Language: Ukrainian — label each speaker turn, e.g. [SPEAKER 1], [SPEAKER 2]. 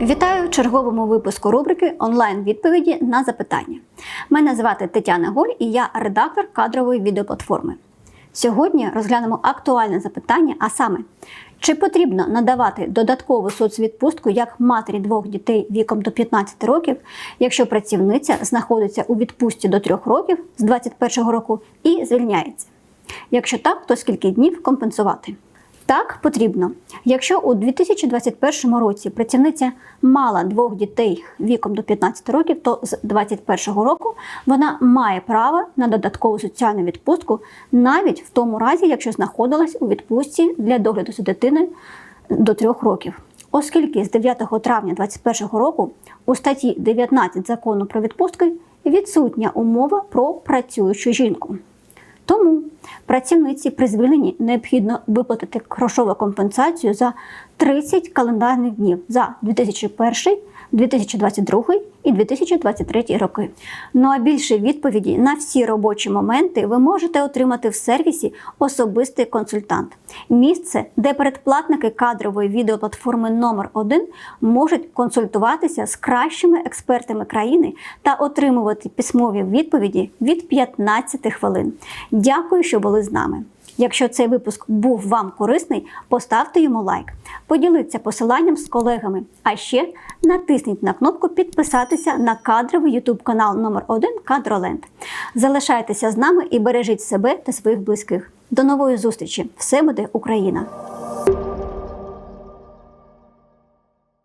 [SPEAKER 1] Вітаю в черговому випуску рубрики онлайн-відповіді на запитання. Мене звати Тетяна Голь і я редактор кадрової відеоплатформи. Сьогодні розглянемо актуальне запитання, а саме, чи потрібно надавати додаткову соцвідпустку як матері двох дітей віком до 15 років, якщо працівниця знаходиться у відпустці до 3 років з 2021 року і звільняється? Якщо так, то скільки днів компенсувати? Так, потрібно. Якщо у 2021 році працівниця мала двох дітей віком до 15 років, то з 2021 року вона має право на додаткову соціальну відпустку навіть в тому разі, якщо знаходилась у відпустці для догляду за дитиною до 3 років. Оскільки з 9 травня 2021 року у статті 19 закону про відпустки відсутня умова про працюючу жінку. Тому працівниці при звільненні необхідно виплатити грошову компенсацію за 30 календарних днів за 2001, 2022 і 2023 роки. Ну а більше відповіді на всі робочі моменти ви можете отримати в сервісі Особистий консультант. Місце, де передплатники кадрової відеоплатформи номер 1 можуть консультуватися з кращими експертами країни та отримувати письмові відповіді від 15 хвилин. Дякую, що були з нами. Якщо цей випуск був вам корисний, поставте йому лайк, поділіться посиланням з колегами, а ще натисніть на кнопку підписатися на кадровий YouTube канал номер 1 Кадроленд. Залишайтеся з нами і бережіть себе та своїх близьких. До нової зустрічі! Все буде Україна!